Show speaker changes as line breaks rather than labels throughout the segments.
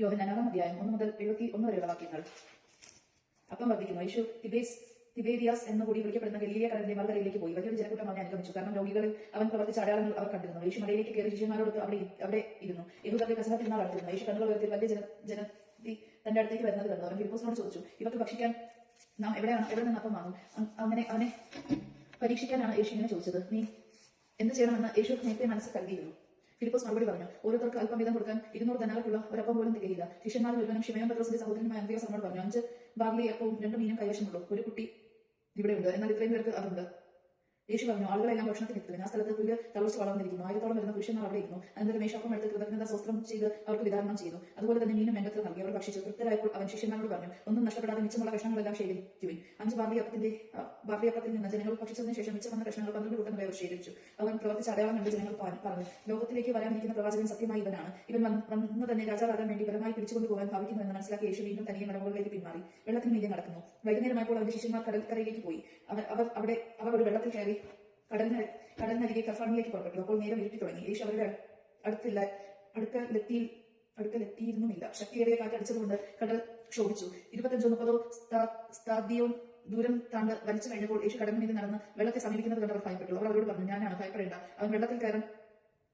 യോഹനാനാം അധ്യായം ഒന്ന് മുതൽ എഴുപത്തി ഒന്ന് വരെയുള്ള വാക്യങ്ങൾ. അപ്പം വർദ്ധിക്കുന്നു. യേശു തിബേസ് തിബേരിയാസ് എന്ന് കൂടി വിളിക്കപ്പെടുന്ന ഗലീലിയ കടലിന്റെ മറുകരയിലേക്ക് പോയി. വലിയൊരു ജനക്കൂട്ടം അവനെ അനുഗമിച്ചു. കാരണം രോഗികളിൽ അവൻ പ്രവർത്തിച്ച അടയാളങ്ങൾ അവർ കണ്ടിരുന്നു. യേശു മലയിലേക്ക് കയറി ശിഷ്യന്മാരോട് അവിടെ അവിടെ ഇരുന്നു. യഹൂദരുടെ പെസഹ തിരുനാൾ അടുത്തിരുന്നു. യേശു കണ്ണുകൾ ഉയർത്തി വലിയ ജന ജനത്തി തന്റെ അടുത്തേക്ക് വരുന്നത് കണ്ടു. അവൻ ഫിലിപ്പോസിനോട് ചോദിച്ചു ഇവർക്ക് ഭക്ഷിക്കാൻ നാം എവിടെയാണ്? എവിടെ നിന്ന് അപ്പം വാങ്ങും? അങ്ങനെ അവനെ പരീക്ഷിക്കാനാണ് യേശു ഇങ്ങനെ ചോദിച്ചത്. നീ എന്ത് ചെയ്യണമെന്ന് യേശു നേരത്തെ മനസ്സിൽ കരുതിയിരുന്നു. ഫിലിപ്പോസ് മറുപടി പറഞ്ഞു. ഓരോരുത്തർക്ക് അല്പം വീതം കൊടുക്കാൻ ഇരുന്നൂറ് ധനങ്ങൾക്കുള്ള ഒരപ്പം പോലും തികയില്ല. ശിഷ്യന്മാരിൽ ഒരുവനും ഷിമയോൻ പത്രോസിന്റെ സഹോദരനുമായ അന്ത്യോസ് അവനോട് പറഞ്ഞു. അഞ്ച് ബാർലി അപ്പവും രണ്ട് മീനും കൈവശമുള്ളൂ. ഒരു കുട്ടി ഇവിടെ ഉണ്ട് എന്നാൽ ഇത്രയും പേർക്ക് അതുണ്ട്. യേശു പറഞ്ഞു ആളുകളെല്ലാം ഭക്ഷണത്തിന് എത്തില്ല ആ സ്ഥലത്ത് പുല്ല് തളർച്ച വളർന്നിരിക്കുന്നു. ആയിരത്തോളം വരുന്ന പുരുഷന്മാർ അവിടെ ഇരുന്നു. അനന്തരം മേശാപ്പം എടുത്ത് കൃതജ്ഞത സ്വസ്ത്രം ചെയ്ത് അവർക്ക് വിതരണം ചെയ്തു. അതുപോലെ തന്നെ മീനും വെങ്കത്തിൽ നൽകി. അവർ ഭക്ഷിച്ചു. തൃപ്തരായപ്പോൾ അവൻ ശിഷ്യന്മാരോട് പറഞ്ഞു ഒന്നും നഷ്ടപ്പെടാതെ മിച്ചമുള്ള കഷ്ണങ്ങളെല്ലാം ശേഖരിക്കുവിൻ. അഞ്ച് ബാർലിയപ്പത്തിന്റെ ബാർലിയപ്പത്തിൽ നിന്ന് ജനങ്ങൾ ഭക്ഷിച്ചതിന് ശേഷം മിച്ചം വന്ന കഷ്ണങ്ങൾ പന്ത്രണ്ട് കൂട്ടം അവർ ശേഖരിച്ചു. അവൻ പ്രവർത്തിച്ച അടയാളം കണ്ട് ജനങ്ങൾ പറഞ്ഞു ലോകത്തിലേക്ക് വരാനിരിക്കുന്ന പ്രവാചകൻ സത്യമായി ഇവനാണ്. ഇവൻ വന്ന് തന്നെ രാജാവാകാൻ വേണ്ടി ബലമായി പിടിച്ചുകൊണ്ട് പോകാൻ ഭാവിക്കുന്നു എന്ന് മനസ്സിലാക്കി യേശു വീണ്ടും തനിയെ മലമുകളിലേക്ക് പിന്മാറി വെള്ളത്തിന് മീതെ നടക്കുന്നു. വൈകുന്നേരമായപ്പോൾ അവന്റെ ശിഷ്യന്മാർ കടൽക്കരയിലേക്ക് പോയി. അവർ അവർ അവിടെ അവർ ഒരു വെള്ളത്തിൽ കയറി കടലിന് കടലിനരികെ കഫാണിലേക്ക് പുറപ്പെട്ടു. അപ്പോൾ നേരം ഇരുട്ടി തുടങ്ങി യേശു അവരുടെ അടുത്തില്ല അടുക്കലെത്തി അടുക്കലെത്തിയിരുന്നുമില്ല. ശക്തിയേറിയ കാറ്റടിച്ചതുകൊണ്ട് കടൽ ക്ഷോഭിച്ചു. ഇരുപത്തഞ്ചോ മുപ്പതോ സ്ഥാദ്യവും ദൂരം താണ്ട് വലിച്ചു കഴിഞ്ഞപ്പോൾ യേശു കടലിന് മീതെ നടന്ന് വെള്ളത്തെ സമീപിക്കുന്നത് കണ്ട് അവർ ഭയപ്പെട്ടു. അവർ അവരോട് പറഞ്ഞു ഞാനാണ് ഭയപ്പെടേണ്ട. അവൻ വെള്ളത്തിൽ കയറാൻ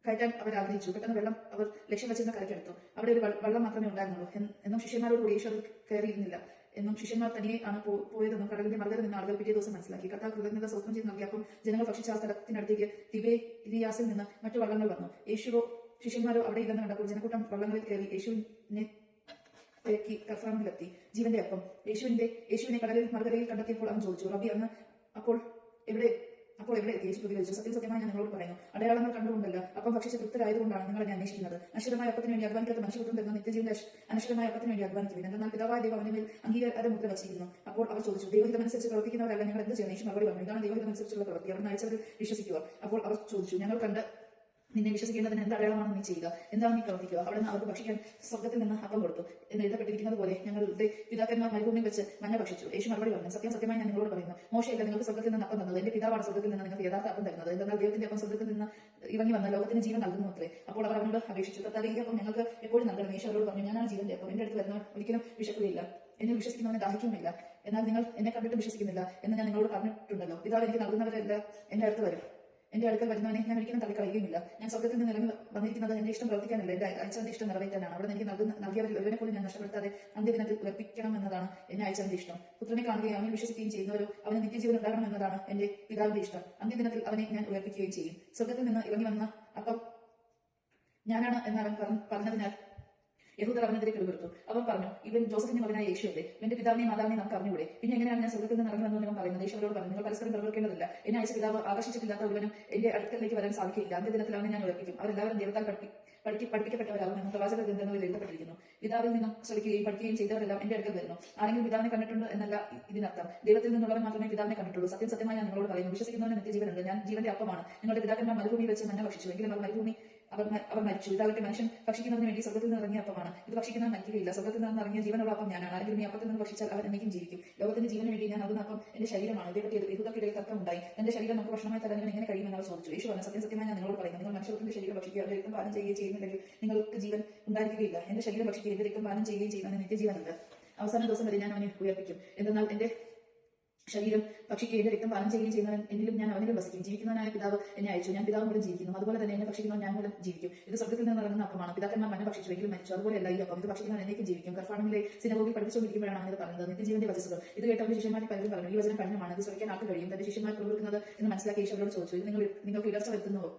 കയറ്റാൻ അവർ ആഗ്രഹിച്ചു. പെട്ടെന്ന് വെള്ളം അവർ ലക്ഷ്യം വെച്ചിരുന്ന കരയ്ക്കെടുത്തു അവിടെ ഒരു വെള്ളം മാത്രമേ ഉണ്ടായിരുന്നുള്ളൂ. എന്നും ശിഷ്യന്മാരോട് കൂടി യേശു അത് കയറിയിരുന്നില്ല. എന്നും ശിഷ്യന്മാർ തന്നെ ആണ് പോയതെന്നും കടലിന്റെ മറുകര നിന്ന് ആളുകൾ പിറ്റേ ദിവസം മനസ്സിലാക്കി. കർത്താവ് കൃതജ്ഞത സ്വപ്നം ചെയ്ത് നൽകിയപ്പോൾ ജനങ്ങൾ ഭക്ഷിച്ച ആ സ്ഥലത്തിനടുത്തേക്ക് തിബേരിയാസിൽ നിന്ന് മറ്റു വള്ളങ്ങൾ വന്നു. യേശുവോ ശിഷ്യന്മാരോ അവിടെ ഇല്ലെന്ന് കണ്ടപ്പോൾ ജനക്കൂട്ടം വള്ളങ്ങളിൽ കയറി യേശുവിനെ തിരക്കി കർഫാമിലെത്തി ജീവന്റെ അപ്പം. യേശുവിന്റെ യേശുവിനെ കടലിൽ മറുകരയിൽ കണ്ടെത്തിയപ്പോൾ അവൻ ചോദിച്ചു റബി അന്ന് അപ്പോൾ എവിടെ അപ്പോൾ എവിടെ എത്തി യേശു പ്രതികരിച്ചു സത്യം സത്യമായി ഞാൻ നിങ്ങളോട് പറയുന്നു. അടയാളങ്ങൾ കണ്ടുകൊണ്ടല്ല. അപ്പം ഭക്ഷിച്ച് തൃപ്തരായതുകൊണ്ടാണ് നിങ്ങൾ എന്നെ അന്വേഷിക്കുന്നത്. അശ്വരമായ അപ്പത്തിന് വേണ്ടി അധ്വാനിക്കാത്ത മനുഷ്യപുത്രം തരുന്ന നിത്യജീവന്റെ അനശ്വരമായ അപ്പത്തിന് വേണ്ടി അധ്വാനിക്കുവിൻ എന്നാൽ പിതാവായ ദൈവം അവന്റെ മേൽ മുദ്ര വച്ചിരുന്നു അപ്പോൾ അവർ ചോദിച്ചു ദൈവഹിതമനുസരിച്ച് പ്രവർത്തിക്കുന്നവരല്ല ഞങ്ങൾ എന്ത് ചെയ്യണം? യേശു മറുപടി പറഞ്ഞു ഇതാണ് ദൈവഹിതമനുസരിച്ചുള്ള പ്രവൃത്തി. അവർ അയച്ചവർ വിശ്വസിക്കുക. അപ്പോൾ അവർ ചോദിച്ചു ഞങ്ങൾ കണ്ട് നിന്നെ വിശ്വസിക്കേണ്ടതിന് എന്ത് അടയാളമാണ് നീ ചെയ്യുക? എന്താണ് നീ പ്രവർത്തിക്കുക? അവിടെ നിന്ന് അവർക്ക് ഭക്ഷിക്കാൻ സ്വർഗത്തിൽ നിന്ന് അപ്പം കൊടുത്തു. എന്ന് എഴുതപ്പെട്ടിരിക്കുന്നത് പോലെ ഞങ്ങളുടെ പിതാക്കന്മാർ മരുഭൂമിയിൽ വെച്ച് മഞ്ഞ ഭക്ഷിച്ചു. യേശു മറുപടി പറഞ്ഞു സത്യം സത്യമായി ഞാൻ നിങ്ങളോട് പറയുന്നു. മോശയില്ല നിങ്ങൾക്ക് സ്വർഗത്തിൽ നിന്ന് അപ്പം തന്നത്. എന്റെ പിതാവാണ് സ്വർഗത്തിൽ നിന്ന് നിങ്ങൾക്ക് യഥാർത്ഥ അപ്പം തരുന്നത്. എന്നാൽ ദൈവത്തിന്റെ അപ്പം സ്വർഗത്തിൽ നിന്ന് ഇറങ്ങി വന്ന ലോകത്തിന് ജീവൻ നൽകുന്നു അത്രേ. അപ്പോൾ അവർ അവനോട് അപേക്ഷിച്ചു തത്താതെ ഈ അപ്പം ഞങ്ങൾക്ക് എപ്പോഴും നൽകണം. യേശു അവരോട് പറഞ്ഞു ഞാനാണ് ജീവന്റെ അപ്പം. എന്റെ അടുത്ത് വരുന്ന ഒരിക്കലും വിശക്കുകയില്ല. എന്നെ വിശ്വസിക്കുന്നവനെ ദാഹിക്കുമില്ല എന്നാൽ നിങ്ങൾ എന്നെ കണ്ടിട്ട് വിശ്വസിക്കുന്നില്ല എന്ന് ഞാൻ നിങ്ങളോട് പറഞ്ഞിട്ടുണ്ടല്ലോ. പിതാവ് എനിക്ക് നൽകുന്നവരെല്ലാം എന്റെ അടുത്ത് വരും. എന്റെ അടുക്കൽ വരുന്നവനെ ഞാൻ ഒരിക്കലും തള്ളിക്കളയുകയില്ല ഞാൻ സ്വർഗത്തിൽ നിന്ന് നിലവിൽ വന്നിരിക്കുന്നത് എന്റെ ഇഷ്ടം പ്രവർത്തിക്കാനല്ല. എന്റെ അയച്ചവന്റെ ഇഷ്ടം നിറവേറ്റാനാണ്. അവിടെ എനിക്ക് നൽകുന്ന നൽകിയവരിൽ ഒരുവനെ പോലും ഞാൻ നഷ്ടപ്പെടുത്താതെ അന്ത്യദിനത്തിൽ ഉറപ്പിക്കണം എന്നതാണ് എന്നെ അയച്ചവന്റെ ഇഷ്ടം. പുത്രനെ കാണുകയും അവനെ വിശ്വസിക്കുകയും ചെയ്യുന്നവരോ അവന് നിത്യജീവൻ ഉണ്ടാകണം എന്നതാണ് എന്റെ പിതാവിന്റെ ഇഷ്ടം. അന്ത്യദിനത്തിൽ അവനെ ഞാൻ ഉയർപ്പിക്കുകയും ചെയ്യും. സ്വർഗത്തിൽ നിന്ന് ഇറങ്ങി വന്ന അപ്പം ഞാനാണ് എന്ന് അവൻ പറഞ്ഞ- പറഞ്ഞതിനാൽ യഹൂദർ അവനെതിരെ പിറുപിറുത്തു അവൻ പറഞ്ഞു ഇവൻ ജോസഫിന്റെ മകനായ യേശുവല്ലേ? എന്റെ പിതാവിനെയും മാതാവിനെയും നമുക്ക് അറിഞ്ഞൂടെ പിന്നെ എങ്ങനെയാണ് ഞാൻ സ്വർഗത്തിൽ നിന്ന് ഇറങ്ങി വന്നു പറയുന്നത്? യേശു അവരോട് പറഞ്ഞു നിങ്ങൾ പരസ്പരം പ്രവർത്തിക്കേണ്ടതില്ല എന്നെ അയച്ച പിതാവ് ആകർഷിച്ചിട്ടില്ലാത്ത ഒരുവനും എന്റെ അടുക്കലേക്ക് വരാൻ സാധിക്കില്ല അന്ത്യ അവനെ ഞാൻ ഉറപ്പിക്കും അവരെല്ലാവരും ദൈവത്താൽ പഠിപ്പി പഠിക്കി പഠിപ്പിക്കപ്പെട്ടവരാകും എന്ന് പ്രവാചക ഗ്രന്ഥങ്ങളിൽ എഴുതപ്പെട്ടിരിക്കുന്നു. പിതാവിൽ നിന്നും ശ്രമിക്കുകയും പഠിക്കുകയും ചെയ്തവരെല്ലാം എന്റെ അടുക്കൽ വരുന്നു. ആരെങ്കിലും പിതാവിനെ കണ്ടിട്ടുണ്ട് എന്നല്ല ഇതിനർത്ഥം. ദൈവത്തിൽ നിന്നുള്ളവൻ മാത്രമേ പിതാവിനെ കണ്ടിട്ടുള്ളൂ. സത്യം സത്യമായി ഞാൻ നിങ്ങളോട് പറയുന്നു. വിശ്വസിക്കുന്നവന് നിത്യജീവനുണ്ട്. ഞാൻ ജീവന്റെ അപ്പമാണ്. നിങ്ങളുടെ പിതാക്കന്മാർ മരുഭൂമി വെച്ച് മഞ്ഞ ഭക്ഷിച്ചു. എങ്കിലും അവർ മരുഭൂമി അവർ അവർ മരിച്ചു. ഇതാകട്ടെ മനുഷ്യൻ ഭക്ഷിക്കുന്നതിന് വേണ്ടി സ്വർഗത്തിൽ നിന്ന് ഇറങ്ങിയ അപ്പമാണ്. ഇത് ഭക്ഷിക്കുന്നവൻ മരിക്കുകയില്ല. സ്വർഗത്തിൽ നിന്ന് ഇറങ്ങിയ ജീവനുള്ള അപ്പം ഞാനാണ്. ആരെങ്കിലും ഈ അപ്പത്തിൽ നിന്ന് ഭക്ഷിച്ചാൽ അവൻ എന്നേക്കും ജീവിക്കും. ലോകത്തിന്റെ ജീവന് വേണ്ടി ഞാൻ നൽകുന്ന അപ്പം എന്റെ ശരീരമാണ്. ഇതേപറ്റി യഹൂദർക്കിടയിൽ തർക്കമുണ്ടായി. എന്റെ ശരീരം നമുക്ക് ഭക്ഷണമായി തരാൻ എങ്ങനെ കഴിയുമെന്ന് അവർ ചോദിച്ചു. യേശു പറഞ്ഞു സത്യം സത്യമായി ഞാൻ നിങ്ങളോട് പറയുന്നു. നിങ്ങൾ മനുഷ്യത്തിന്റെ ശരീരം ഭക്ഷിക്കുക അവരുടെ രക്തം പാനം ചെയ്യുകയും ചെയ്യുന്നില്ലെങ്കിൽ നിങ്ങൾക്ക് ജീവൻ ഉണ്ടായിരിക്കുകയില്ല. എന്റെ ശരീരം ഭക്ഷിക്കുക എന്റെ രക്തം പാനം ചെയ്യുകയും ചെയ്യുന്നതിന് നിത്യജീവനുണ്ട്. അവസാന ദിവസം വരെ ഞാൻ അവനെ ഉയർപ്പിക്കും. എന്തെന്നാൽ എന്റെ ശരീരം ഭക്ഷിക്കുകയും എന്റെ രക്തം പാനം ചെയ്യുകയും ചെയ്യുന്നവൻ എന്നിലും ഞാൻ അവനിലും വസിക്കും. ജീവിക്കുന്നവനായ പിതാവ് എന്നെ അയച്ചു. ഞാൻ പിതാവ് മൂലം ജീവിക്കുന്നു. അതുപോലെ തന്നെ എന്നെ ഭക്ഷിക്കുന്നവൻ ഞാൻ മൂലം ജീവിക്കും. ഇത് സ്വർഗത്തിൽ നിന്ന് ഇറങ്ങുന്ന അപ്പമാണ്. പിതാക്കന്മാർ മന ഭക്ഷിച്ചുവെങ്കിലും മരിച്ചു. അതുപോലെയല്ല ഈ അപ്പം ഇത് ഭക്ഷിക്കുന്നവൻ എന്നേക്കും ജീവിക്കും. കർഫാണിലെ സിനഗോഗിൽ പഠിപ്പിച്ചുകൊണ്ടിരിക്കുമ്പോഴാണ് അവൻ ഇത് പറഞ്ഞത്. നിത്യജീവന്റെ വചസ്സുകൾ ഇത് കേട്ട അവന്റെ പലരും പറഞ്ഞു ഈ വചനം പഠനമാണ് ഇത് ശ്രമിക്കാൻ ആർക്ക് കഴിയും? തന്റെ ശിഷ്യന്മാർ കൊടുക്കുന്നത് എന്ന് മനസ്സിലാക്കി ഈശോയോട് ചോദിച്ചു. ഇത് നിങ്ങൾ നിങ്ങൾക്ക് ഇടർച്ച വരുത്തുന്നുവോ?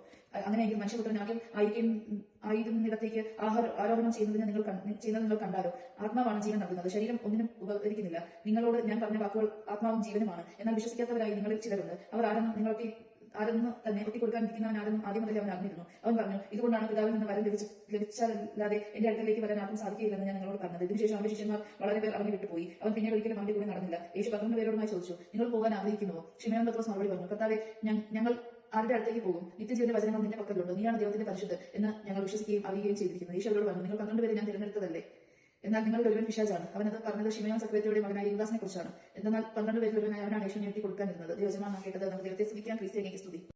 അങ്ങനെയെങ്കിൽ മനുഷ്യപുത്രൻ ആദ്യം ആയിരിക്കും ആയിരുന്നിടത്തേക്ക് ആഹാര ആരോപണം ചെയ്യുന്നതിന് നിങ്ങൾ ചെയ്യുന്നത് നിങ്ങൾ കണ്ടാലോ ആത്മാവാണ് ജീവൻ നൽകുന്നത്. ശരീരം ഒന്നിനും ഉപകരിക്കുന്നില്ല. നിങ്ങളോട് ഞാൻ പറഞ്ഞ വാക്കുകൾ ആത്മാവും ജീവനുമാണ്. എന്നാൽ വിശ്വസിക്കാത്തവരായി നിങ്ങളിൽ ചിലരുണ്ട്. അവർ ആരെന്നും നിങ്ങൾക്ക് ആരെന്ന് തന്നെ ഒറ്റിക്കൊടുക്കാനിരിക്കുന്നവൻ ആരെന്നും ആദ്യം മുതലേ അവൻ അറിഞ്ഞിരുന്നു. അവൻ പറഞ്ഞു ഇതുകൊണ്ടാണ് പിതാവിൽ നിന്ന് വരം ലഭിച്ച ലഭിച്ചാലല്ലാതെ എന്റെ അടുത്തേക്ക് വരാൻ ആർക്കും സാധിക്കില്ലെന്ന് ഞാൻ നിങ്ങളോട് പറഞ്ഞത്. ഇതിനുശേഷം അവന്റെ ശിഷ്യന്മാർ വളരെ പേർ അവനെ വിട്ടുപോയി. അവൻ പിന്നീട് ഒരിക്കലും അവന്റെ കൂടെ നടന്നില്ല. യേശു പന്ത്രണ്ട് പേരോടുമായി ചോദിച്ചു നിങ്ങൾ പോകാൻ ആഗ്രഹിക്കുന്നുവോ? ഷിമയോൻ പത്രോസ് മറുപടി പറഞ്ഞു കർത്താവെ ഞങ്ങൾ ആരുടെ അടുത്തേക്ക് പോകും? നിത്യജീവന്റെ വചനങ്ങൾ നിന്റെ പക്കലുണ്ട്. നീയാണ് ദൈവത്തിന്റെ പരിശുദ്ധ എന്ന് ഞങ്ങൾ വിശ്വസിക്കുകയും അറിയുകയും ചെയ്തിരിക്കുന്നു. ഈശോയോട് അവരോട് പറഞ്ഞു നിങ്ങൾ പന്ത്രണ്ട് പേരെ ഞാൻ തിരഞ്ഞെടുത്തതല്ലേ? എന്നാൽ നിങ്ങളുടെ ഒരുവൻ പിശാചാണ്. അത് പറഞ്ഞത് ഷിമയോൻ സക്രവർത്തിയുടെ മകനായ യുദാസിനെ കുറിച്ചാണ്. എന്നാൽ പന്ത്രണ്ട് പേരിൽ ഒരുവനായ അവനാണ് യേശു നീട്ടി കൊടുക്കാനിരുന്നത് ദൈവജമാണ് കേട്ടത് നമുക്ക് ദൈവത്തെ സ്തുതിക്കാൻ ക്രിസ്ത്യാനിക്ക് സ്തുതി.